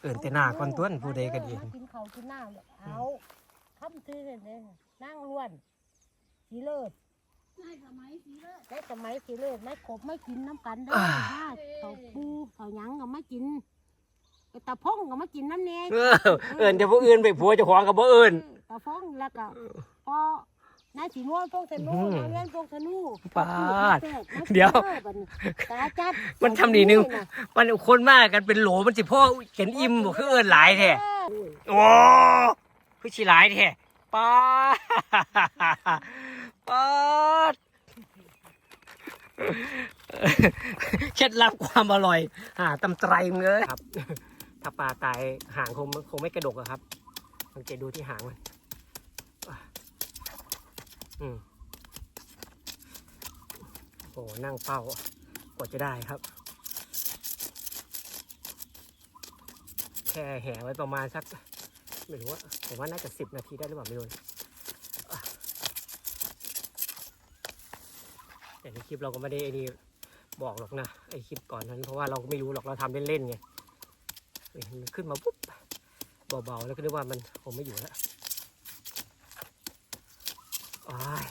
เอิ้นแต่หน้าก่อนต้วนผู้ใดก็ดีมากินข้าวกินน้ำเลยเอาคำซื้อเลยเนี่ยนั่งล้วนสีเลิศในสมัยสีเลิศได้สมัยสีเลิศไม่ขบไม่กินน้ำกันเด้ออ่าถ้าเขาปูเขาหยังก็ไม่กินไอ้ตาพงก็ไม่กินน้ำเนยเออเอิ้นแต่ผู้อื่นไปผัวเจ้าของก็บ่เอิ้นตาพงแล้วก็พอ นายสีนวลพงธนูอืมนายเลี้ยนพงธนูปาดแซ่บนะเดี๋ยวออบัดนี้ตาจัดมันทำดีนึง มันคนมากกันเป็นโหลมันสิพ่อเขียนอิ่มบ่คือเอิ้นหลายแท้เออโอ้คือสิหลายแท้ป้าดป้าดเคล็ดลับความอร่อยหาตำไตรมึงเลยครับ ถ้าปลาตายหางคงคงไม่กระดกอะครับสังเกตดูที่หางมัน อืมโอ้นั่งเป้ากว่าจะได้ครับ แค่แห่ไว้ประมาณสัก ไม่รู้ว่าผมว่าน่าจะสิบนาทีได้หรือเปล่าไม่รู้นแต่ในคลิปเราก็ไม่ได้ไอ้นี่บอกหรอกนะไอ้คลิปก่อนนั้นเพราะว่าเราก็ไม่รู้หรอกเราทำเล่นๆไงมันขึ้นมาปุ๊บเบาๆแล้วก็นึกว่ามันคงไม่อยู่แล้ว โอ้ย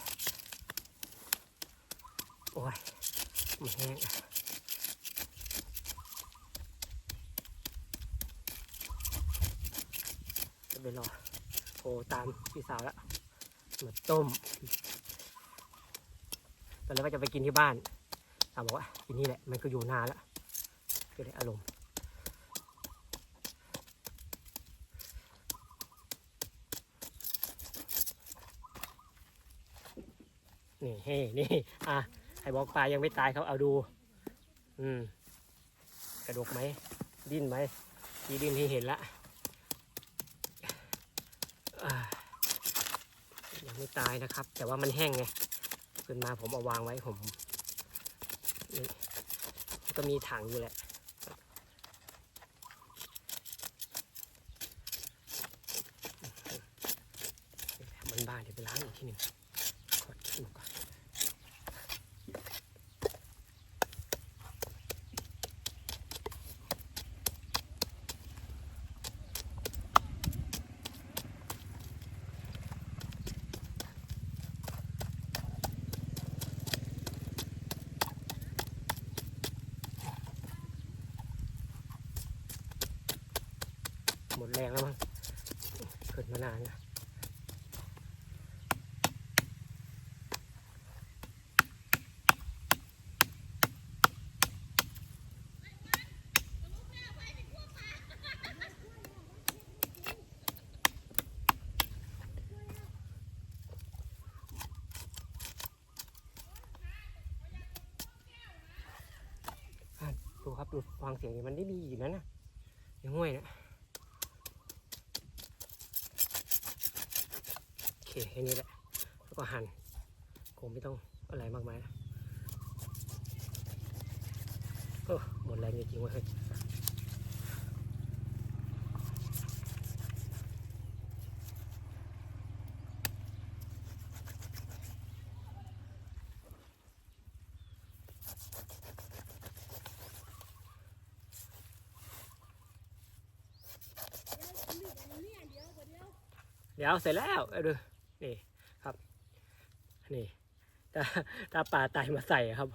โอ้ยมันแห้งจะไปรอโทรตามพี่สาวแล้วหมดต้ม ตอนแรกก็จะไปกินที่บ้านสาวบอกว่ากินนี่แหละ มันก็อยู่นานแล้วก็เลยอารมณ์ นี่เฮ้นี่อะใครบอกปลายังไม่ตายเขาเอาดู อืม กระดกไหม ดิ้นไหมทีดิ้นให้เห็นละยังไม่ตายนะครับ แต่ว่ามันแห้งไงขึ้นมาผมเอาวางไว้ผมก็มีถังอยู่แหละมันบ้านเดี๋ยวไปล้างอีกทีหนึ่งขอกินก่อนหมดแรงแล้วมั้งขึ้นมานานนะอะดู ครับดูฟังเสียงมันได้ดีอยู่นะนะยังห้วยนะโอเคแค่นี้แหละแล้วก็หั่นคงไม่ต้องอะไรมากมายนะโอ้หมดแรงจริงๆเว้ย ดี๋ยวเสร็จแล้วเอาดูนี่ครับนี่ถ้าถ้าปลาตายมาใส่ครับ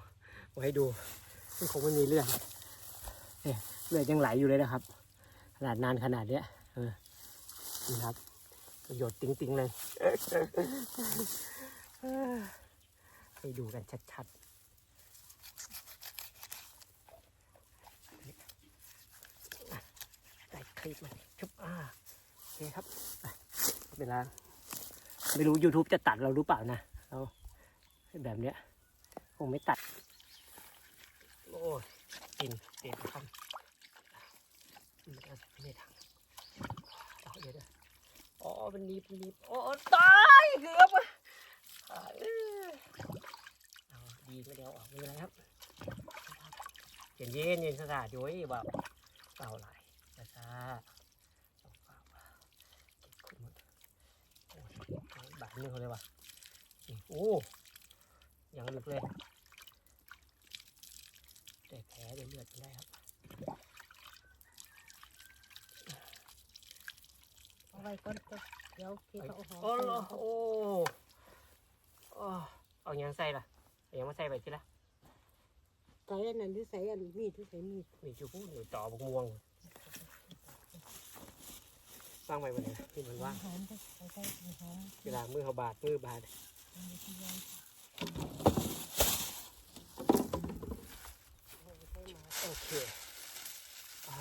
ไว้ให้ดูมันคงไม่มีเลือดเนี่ยเลือดยังไหลอยู่เลยนะครับขนาดนานขนาดเนี้ยเออนี่ครับหยดติ้งๆเลยให้ดูกันชัดๆใส่คลิปมันชุบอ่าโอเคครับไป เวลา ไม่รู้ YouTube จะตัดเราหรือเปล่านะเราแบบเนี้ยคงไม่ตัด โอ้ยกินเต็มคำไม่เอาไม่ได้ถังเอาเดี๋ยวเดี๋ยอ๋อมันนีบมันนีบโอ้ตายเกือบอะอ่าเอาดีไม่เดียวออกไม่เป็นไรครับเย็นเย็นเย็นสะอาดย้อยแบบเปล่าไหลช้าช้าๆเอาเปล่าเก็บขึ้นหมด โอ้ยบาดมือเขาเลยว่ะนี่โอ้ยังลึกเลยแต่แผลเดี๋ยวเลือดไม่ได้ครับ ก่อนจะ เดี๋ยวเก็บเอาหอมโอ้โหโอ้โอ้เอายังใส่ล่ะเอายังมาใส่ไปทีละใส่อันนั้นหรือใส่อันมีดหรือใส่มีดมีชูพูนี่ต่อบกม่วงว่างไว้วันไหนที่มันว่างหอมไปใส่ใส่หอมเวลามือเขาบาดมือบาดหอมไปที่ยายใส่หมาโอเคอ่า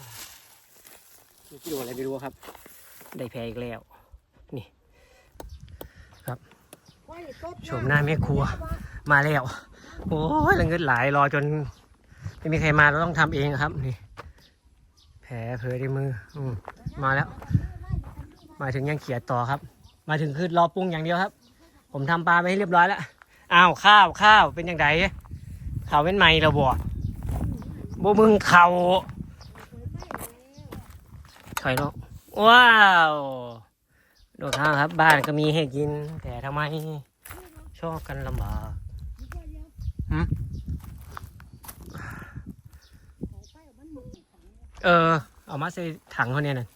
มีกิโลอะไรไม่รู้ครับ ได้แพ้อีกแล้ว ไว้ต้นชมหน้าแม่ครัวมาแล้ว โอ้ยเงินหลายรอจน ไม่มีใครมาเราต้องทำเองครับนี่ แผลเผลอในมืออืมมาแล้ว มาถึงยังเขียดต่อครับ มาถึงคือรอปรุงอย่างเดียวครับ ผมทำปลาไปให้เรียบร้อยแล้วอ้าวข้าวข้าวเป็นยังไงข้าวเป็นไม้ระบอบ่มึงเข่าถอยเนาะว้าว ดูข้าวครับ บ้านก็มีให้กิน แต่ทำไมชอบกันลำบากหืมเออ เอามาใส่ถังเขาเนี่ยน่ะ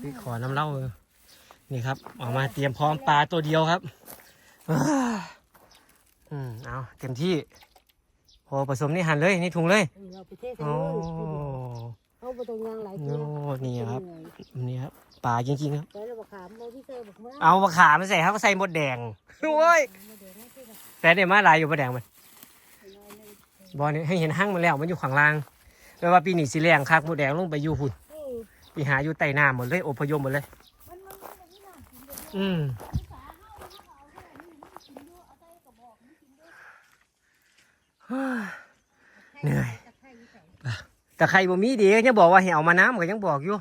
ซื้อขอน้ำเหล้าเออนี่ครับเออกมาเตรียมพร้อมปลาตัวเดียวครับอ้าอืมเอาเต็มที่พอผสมนี่หั่นเลย นี่ถุงเลยเราไปเทใส่โอ้ เลยเขาไปตรงยางหลายโน่เที่ยวนี่ครับนี่ครับปลาจริงๆครับใส่ระบบขามโมพี่เซอร์บอกมาเอามะขามมาใส่ครับก็ใส่หมดแดงโอ้ยมาเดี๋ยวนะที่แบบแต่เนี่ยมาหลายอยู่มดแดงมันน้อยเลยบอลนี่ให้เห็นห้างมันแล้วมันอยู่ข้างล่างแปลว่าปีนี้สิแรงคักหมดแดงลงไปอยู่พุ่นเออไปหาอยู่ใต้น้ำหมดเลยอพยพหมดเลยมันมันมันนี่น่ากินเลยอืมภาษาเฮาเฮาเอาแค่นี้มันกินด้วยเอาใส่กระบอกมันกินด้วยเหนื่อยตะไคร้ใส่ แต่ใครบ่มีดีก็ยังบอกว่าให้เอามาน้ำก็ยังบอกอยู่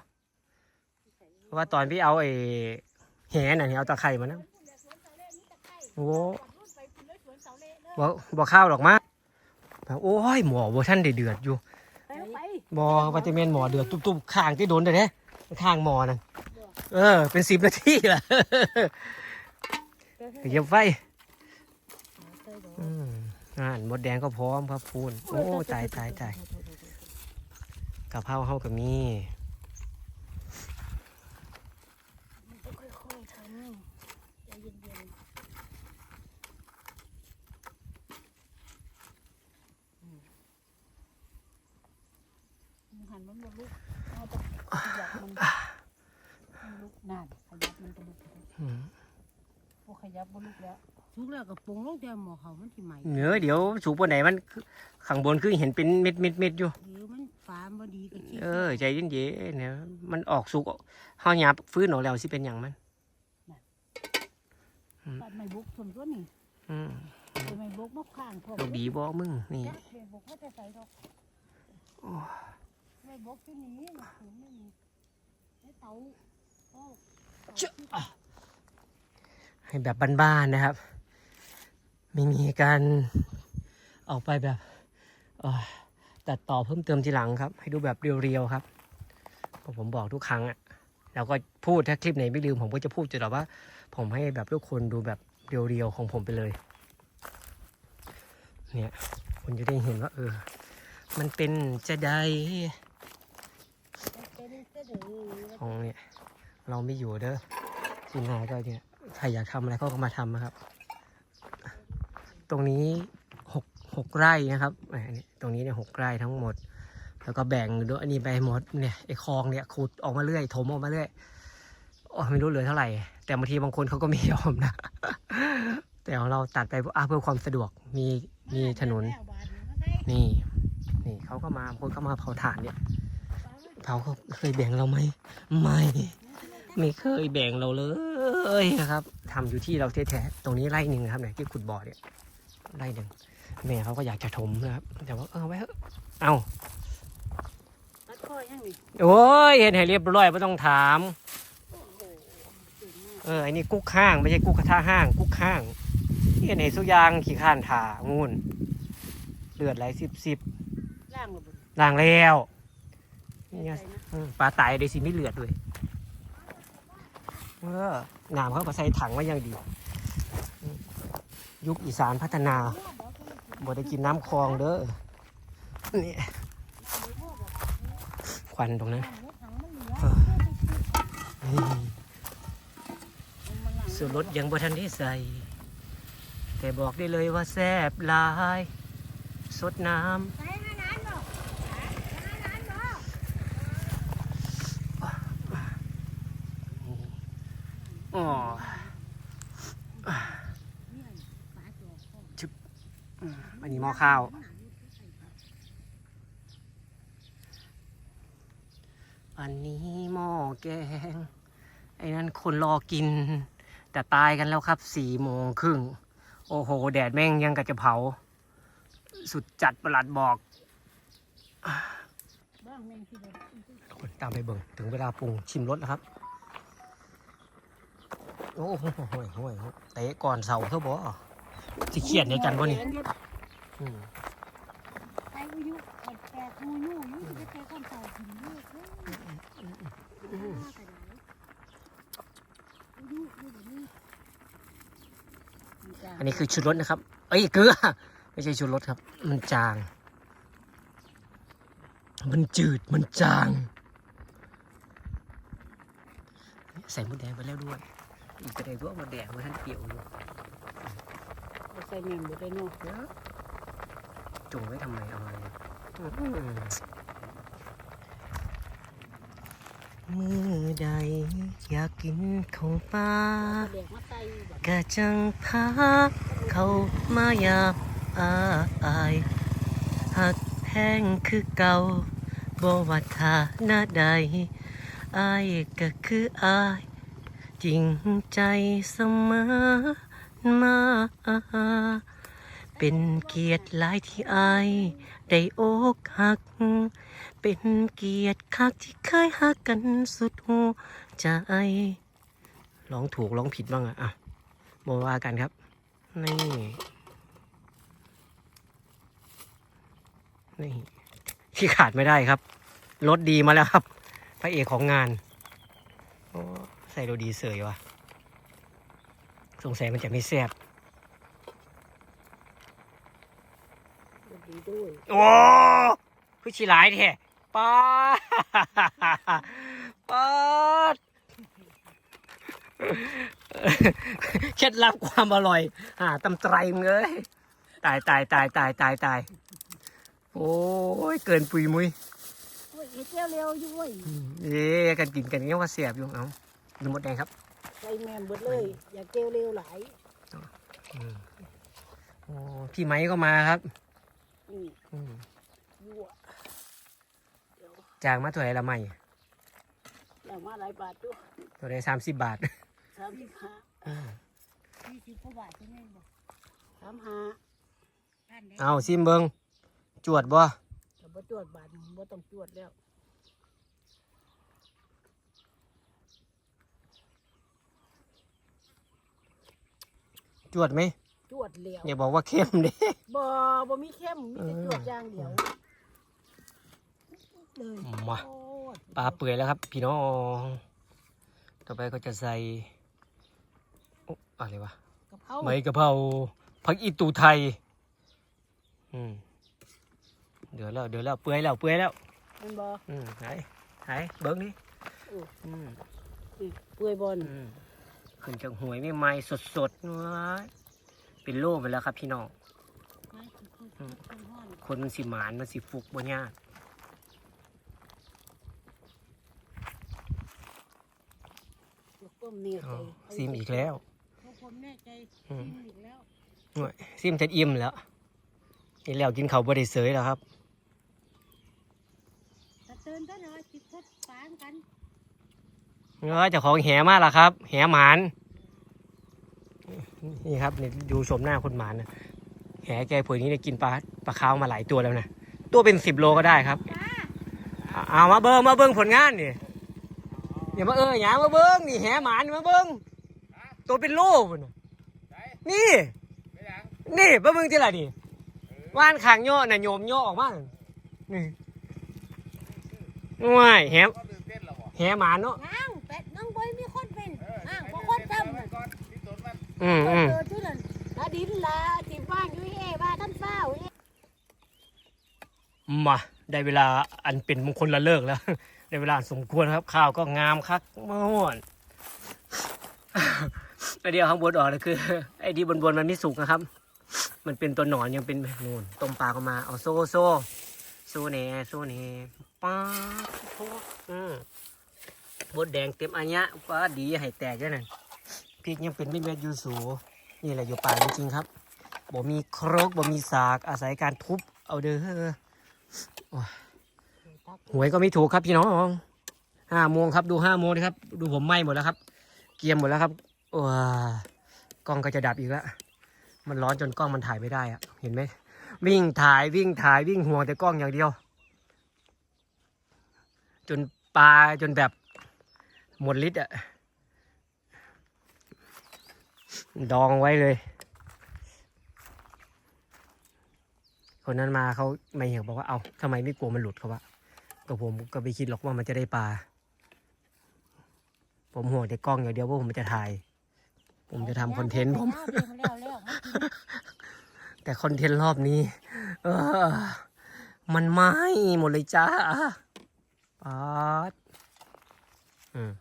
เพราะว่าตอนพี่เอาไอ้แหน่ะนี่เอาตะไคร่มานะสวนเสาตะไคร้โอ้รุ่นไปคุณเลยสวนเสาบ่บ่ข้าวดอกมาโอ้ยหมอบ่ท่านได้เดือดอยู่ไปเอาไปบ่ว่าจะเมนหมอเดือดตุบๆข้างที่โดนแต่เด้ข้างหมอนั่นเออ เป็นสิบนาทีละเก็บไฟอกอืมอ่านหมดแดงก็พร้อมครับพูนโอ้ตายตายตาย กะเพราเฮาก็มีค่อยๆทำใจเย็นมันหันมันบ่ลุกเอาไปขยับมันมันลุกนั่นขยับมันก็ลุกอืมพวกขยับบ่ลุกแล้วๆทุกแล้วกับปรุงลงแต่หมอเขามันที่ใหม่เนื้อเดี๋ยวสูบปนไหนมันข้างบนคือเห็นเป็นเม็ดเม็ดเม็ดอยู่หรือมัน ฝามบ่ดีก็คิดเออ ใจเย็นๆเนี่ยมันออกสุกเฮาหยาบฟื้นออกแล้วสิเป็นอย่างมันปัดไม้บุกส่วนตัวนี้อืมเป็นไม้บุกนกข้างพวกดอกดีบ่มึงนี่จักไม้บุกเขาจะใส่ดอกไม้บุกที่นี่มันถึงไม่มีไอ้เตาโอ้ให้แบบบ้านๆนะครับ ไม่มีการออกไปแบบเอ่อ ตัดต่อเพิ่มเติมทีหลังครับ ให้ดูแบบเรียวๆครับผมบอกทุกครั้งอะแล้วก็พูดถ้าคลิปไหนไม่ลืมผมก็จะพูดตลอดว่า ผมให้แบบทุกคนดูแบบเรียวๆของผมไปเลย เนี่ยคุณจะได้เห็นว่า เออ มันเป็นจะได้ของเนี่ย เราไม่อยู่เด้อสินายก็เนี่ยใครอยากทำอะไรก็มาทำนะครับ ตรงนี้ หกไร่นะครับตรงนี้เนี่ยหกไร่ทั้งหมด แล้วก็แบ่งด้วยอันนี้ไปหมดเนี่ยไอ้คลองเนี่ยขุดออกมาเรื่อยถมออกมาเรื่อยโอ้ไม่รู้เหลือเท่าไหร่ แต่บางทีบางคนเขาก็ไม่ยอมนะ แต่ของเราตัดไปเพื่อความสะดวกมีมีถนน นี่นี่เขาก็มาคนก็มาเผาถ่านเนี่ยเขาเคยแบ่งเราไหมไม่ ไม่เคยแบ่งเราเลยนะครับทำอยู่ที่เราแท้ๆตรงนี้ไร่หนึ่งนะครับเนี่ยที่ขุดบ่อเนี่ยไร่หนึ่ง แม่เขาก็อยากจะถมนะครับแต่ว่าเออไว้เถอะเอาตัดคอยังนี่โอ้ยเห็นให้เรียบร้อยไม่ต้องถาม เออไอ้นี่กุ๊กห้างไม่ใช่กุ๊กกระทะห้าง กุ๊กห้างเห็นให้สุกอยางขี้ข้านถางูนเลือดไหลสิบสิบล่างระเบิดล้างแล้วนี่ไงใส่นะอืมปลาตายได้สิไม่เลือดด้วยเออน้ำเขาก็ใส่ถังไว้อย่างดีอืมยุคอีสานพัฒนา บ่ได้กินน้ำคลองเด้อนี่ควันตรงนั้นส่วนรถยังบ่ทันได้ใส่ แต่บอกได้เลยว่าแซบลาย สดน้ำส่ห้าล้านบ่ห้าล้านบ่ำอ๋อ เนี่ยฝาจอกพ่อ อืมอันนี้ หม้อข้าว อันนี้หม้อแกง ไอ้นั่นคนรอกิน แต่ตายกันแล้วครับสี่โมงครึ่ง โอ้โห แดดแม่งยังกับจะเผา สุดจัดประหลัดบอกคนตามไปเบิ่งถึงเวลาปรุงชิมรสแล้วครับ โอ้โหห่วยห่วยเตะก่อนเสาเท่าบ่สิเขียนในกันบ่นี่ อันนี้คือชุดรสนะครับ เอ้ยเกลือ ไม่ใช่ชุดรสครับ มันจาง มันจืด มันจาง ใส่หมดแดงไปแล้วด้วย อีกกระเดงด้วยหมดแดงมันท่านเกี่ยวอยู่ใส่แม่งหมดเลยเนาะ จงไว้ทำไมเอาอะไรอืมมือใดอยากกินของป้ากะจังพาเขามายาอาอายหักแพงคือเก่าบ่ว่าฐานใดอายก็คืออายจริงใจเสมอมา เป็นเกียรติหลายที่อายได้อกหัก เป็นเกียรติคักที่เคยหักกันสุดหัวใจร้องถูกร้องผิดบ้างอะอะโมว่ากันครับ นี่ นี่ ที่ขาดไม่ได้ครับ รถดีมาแล้วครับ พระเอกของงานโอ้ใส่โรดีเสยวะสงสัยมันจะไม่แซ่บ ดีด้วยโอ้คือชีหลายแท้ป้าดป้าดเคล็ดลับความอร่อยอ่าตำไตรมึงเอ้ยตายตายตายตายตายตายโอ้ยเกินปุยมุยโอ้ยเฮ็ดเจ้าเร็วอยู่เว้ยอืมเอ๊ะกันกินกันเงี้ยว่าเสียบอยู่เอาดูหมดแดงครับใส่แม่งหมดเลย อย่าเกลียวเร็วหลายอืมโอ้พี่ไม้ก็มาครับ อืมอืมยั่วจางมาตัวไหนละไม่แล้วมาหลายบาทด้วยตัวไหนสามสิบบาท สามสิบห้าอืมยี่สิบกว่าบาทใช่ไหมบ่สามห้าท่านเด้เอาซิมเบิงจวดบ่แต่บ่จวดบาทบ่ต้องจวดแล้วจวดไหม จวดแล้วอย่าบอกว่าเข้มเด้บ่บ่มีเข้มมีแต่จวดอย่างเดียวเลยมาโอ้ยปลาเปื่อยแล้วครับ พี่น้อง ต่อไปก็จะใส่โอ๊ะอะไรวะกะเพราใบกะเพราผักอีตูไทย อืมเดือดแล้วเดือดแล้วเปื่อยแล้วเปื่อยแล้ว มันบ่ อืมไหนไหนเบิ้งนี่อืมอืมอืม เปื่อยบอลอืมขึ้นจากหวยไม่ไหม้สดสดๆว้าย เป็นโล่ไปแล้วครับพี่น้องไม่คือคืออืมคือห้อนคนมันสิหมานมันสิฟุกบ่ยากต้มเนี่ยอ๋อใจซิมอีกแล้วทุกคนแน่ใจอืมกินอีกแล้วหน่วยซิมเสร็จอิ่มแล้วนี่แล้วกินเขาวบ่ได้เสยแล้วครับตะเตือนก็หน่อยจิบทดฟางกันเออเจ้าของแหมาล่ะครับ แหหมาน นี่ครับนี่ดูชมหน้าคนหมานะแหแกผืนนี้เนี่ยกินปลาปลาขาวมาหลายตัวแล้วนะตัวเป็นสิบโลก็ได้ครับ เอามาเบิ้งมาเบิ้งผลงานนี่อย่ามาเอออย่ามาเบิ้งนี่แหหมานมาเบิ้งตัวเป็นโลพุ่นนี่ นี่มาเบิ้งที่ไรนี่ว่านขางย่อน่ะโยมย่อออกมานี่ว้ายแหแหหมานเนาะ อืมอืมอชื่อนั่นลาดินลาที่บ้านอยู่เอ้ว่าท่านเฝ้าเอ้มาได้เวลาอันเป็นมงคลละเลิกแล้วในเวลาสมควรครับ ข้าวก็งามคักม่วนไอเดียวข้างบนออกเลยคือไอ้ดีบนบนมันไม่สุกนะครับ มันเป็นตัวหนอนยังเป็นนูนต้มปลาเข้ามาเอาโซ่โซ่โซ่เน่โซ่เน่ป้าโถ่อืมบดแดงเต็มอันยป้าดดีให้แตกด้วยนั่น พริกยังเป็นไม่เม็ดอยูสูนี่แหละอยู่ป่าจริงๆครับบ่มีครกบ่มีสากอาศัยการทุบเอาเด้อโอ้ยหวยก็ไม่ถูกครับพี่น้องห้าโมงครับดูห้าโมงนะครับ ดูผมไหม้หมดแล้วครับ เกียมหมดแล้วครับว้ากล้องก็จะดับอีกแล้วมันร้อนจนกล้องมันถ่ายไม่ได้อะเห็นไหมวิ่งถ่ายวิ่งถ่ายวิ่งห่วงแต่กล้องอย่างเดียว จนปลาจนแบบหมดฤทธิ์อะ ดองไว้เลย คนนั้นมาเขาไม่เห็นบอกว่าเอาทำไมไม่กลัวมันหลุดเขาวะก็ผมก็ไม่คิดหรอกว่ามันจะได้ปลา ผมห่วงแต่กล้องอย่างเดียวว่าผมจะถ่าย ผมจะทำคอนเทนต์ผม แต่คอนเทนต์รอบนี้ เออ มันไหม้หมดเลยจ้าป๊าดอืม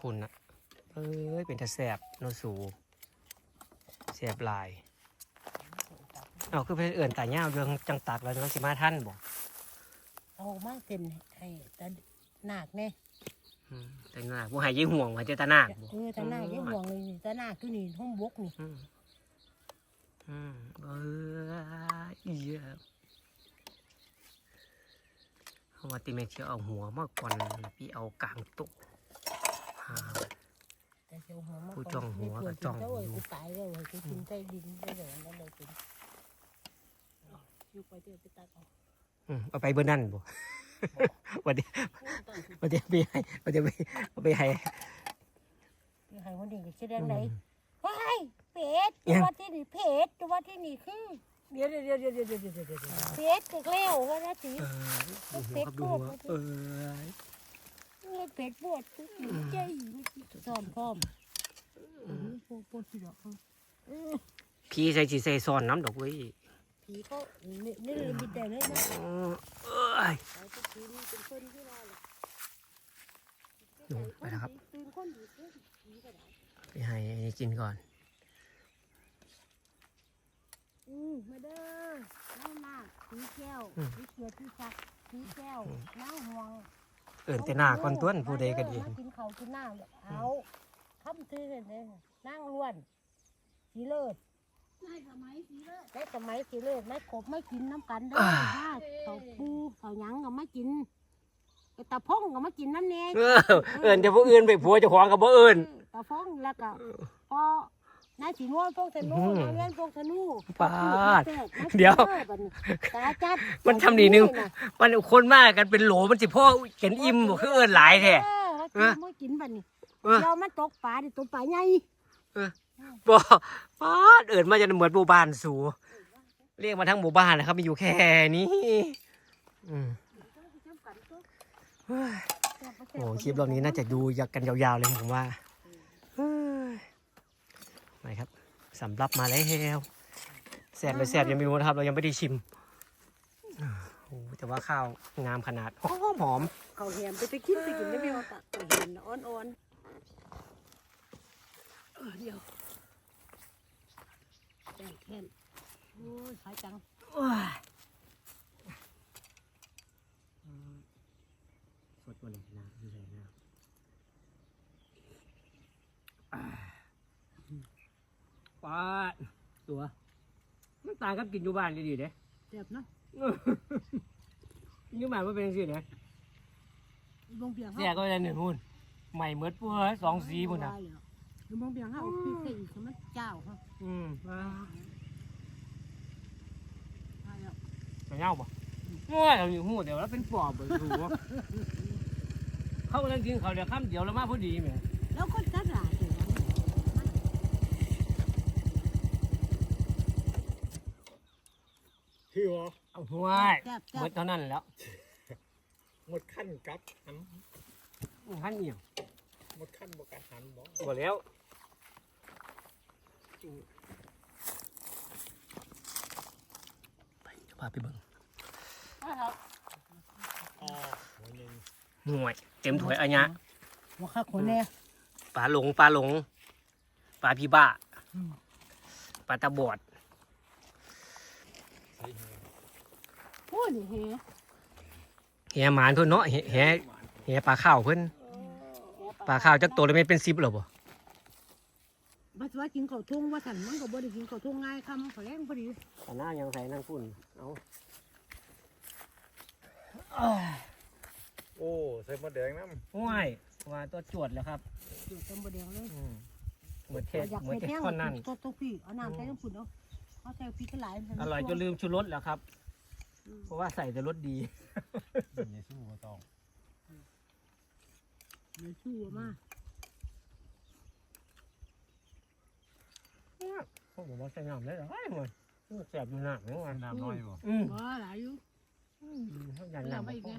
คุณนะ อ้ย เป็นตาแสบโนสูแสบหลาย เอาคือไปเอื่นตาเงาเรื่องจังตักแล้วมันสิมาท่านบอกเอามาเต็นให้แต่หนักแน่แต่หน้าผู้หายยิ่งห่วงว่าจะตาหนักบ่เออแต่หนักยังห่วงเลยนี่แต่หนักคือนี่ห้องบกนี่อืมอืมเออเอียเขาว่าติเมเชียเอาหัวมากกว่าพี่เอากลางตุกหา แต่จ้าหัวมัผู้จ้องหัวก็จ้องอยู่หัอาไปเวไปเบอร์นั่นบ่ วันเดียววันเดียวไปให้วันเดียวไปไปให้ไปใหาวันนี้จะแสดงไหนไปยเป็ดตัยัง วที่นี่เป็ดตัวที่นี่คือเดี๋ยวเดี๋ยวเดี๋ยวเดี๋ยวเดี๋ยวเดี๋ยวเดี๋ยวเป็ดเกลียววันนะจี เออโอ้โหครับดูหัวเออ เป็ดปวดทุกข์ใจซ่อนพร้อมปวดสิดพี่ใส่สีใส่ซ่อนน้ำดอกเว้ยผีเขานี่เลยมีแต่เลยนะไปนะครับไปให้ไอ้กินก่อนอืมมาเด้อน้ำหนักผีแก้วผีเขียวผีชักผีแก้วแน้ำห่วง เอินแต่หน้าก่อนต้วนผู้ใดก็ดีมากินข้าวกินน้ำเอาคำซื้อเลยเนี่ยนั่งล้วน สีเลิศนายสมัยสีเลิศได้สมัยสีเลิศไม่ขบไม่กินน้ำกันเด้ออ่าถ้าเขาปูเขาหยังก็ไม่กินไอ้ตาพงก็ไม่กินน้ำเนยเออเอินแต่ผู้อื่นไปผัวเจะของกับบ่เอิน ตาฟองแล้วก็พอ นายสีนวลพวกธนูอื้อหือนายเลี้ยนพวกธนูปาดแตกนายเดี๋ยวสีลิศบันี้ตาจัดมันทำดีนึง มันคนมากกันเป็นโหลมันสิพ่อเห็นอิ่มบ่คือเอินหลายแท้เออแล้วกินไม่กินบัดนี้เออเดี๋ยวมันตกปลาดิตกปลาใหญ่บ่ปาดเอินมาจะเหมือนหมู่บ้านสูเรียกมาทั้งหมู่บ้านนะครับมีอยู่แค่นี้อืมเฮ้ยโอ้คลิปรอบนี้น่าจะดูยาวกันยาวๆเลยผมว่าเฮ้ย ไปครับสำรับมาแล้วแสบไม่แสบยังไม่รู้นะครับ เรายังไม่ได้ชิมโอ้แต่ว่าข้าวงามขนาดหอมหอมเขาเหมไปไปกินไปกินได้ไม่เอาตักเขาเหียมอ่อนอ่อนๆเออเดี๋ยวแค่นแค่นโอ้ยขายจัง โอ้ยสดวันไหนนะดูเลยนะอ่า ปาดตัวมันต่างกับกินอยู่บ้านดีๆเด้ เจ็บเนาะกินอยู่บ้านมันเป็นสิเด้ลงเบียงแย่ก็ได้หนึ่งหุ่นใหม่เมดปัวสองสีพุ่นนะลงเบียงเขาพี่เคยอีกมันเจ้าเขาอืมว้าใช่แล้วจะเงาบ่โอ้ยเราอยู่หูเดี๋ยวแล้วเป็นปอบเลยถูกเขากำลังกินเขาวเดี๋ยวข้ามเดี๋ยวแล้วมาพอดีแหมแล้วก็จัดห ลายเลยพี่วะเอาห้วยแซ่บเมดเท่านั้นแหล้วหมดขั้นกับหันท่านเอี่ยมหมดขั้นบกัดหันบ่หมดแล้วไปจะพาไปเบิ่งครับอ๋อหน่วย เต็มถ้วยอันเนี้ยว่าข้าคนแน่ ปลาหลงปลาหลงปลาพี่บ้าอืม ปลาตาบอดใส่เฮ โอ้ยนี่เฮแหหมานเพิ่นเนาะแหแหแหปลาข้าวเพิ่นปลาข้าวจักตัวเลยไม่เป็นซิบหรอบ่บัดว่ากินข้าวทุ่งว่าสันมันก็บ่ได้กินข้าวทุ่งง่ายคำขอแรงพอดีตาหน้ายังใส่นั่งฝุ่นเอาโอ้ใส่มะแดงน้ำห้วยว่าตัวจวดแล้วครับอยู่เต็มบ่แดงเลยอืมเหมือนเทศอยากเหมือนให้เทศแท่งท่อนนั่นตัวตัวพี่เอาน้ำใส่น้ำฝุ่นเอาเอาใส่พริกหลายมันอร่อยจนลืมชูรสแล้วครับ เพราะว่าใส่แต่รสดีอย่าสู้บ่ต้องเดี๋ยวชูมาพวกผมว่าใส่น้ำได้เหรอไอ้หมดแสบอยู่หนักนี่วันน้ำน้อยบ่อืมว่าหลายอยู่เขายันน้ำเอาไปอีกไง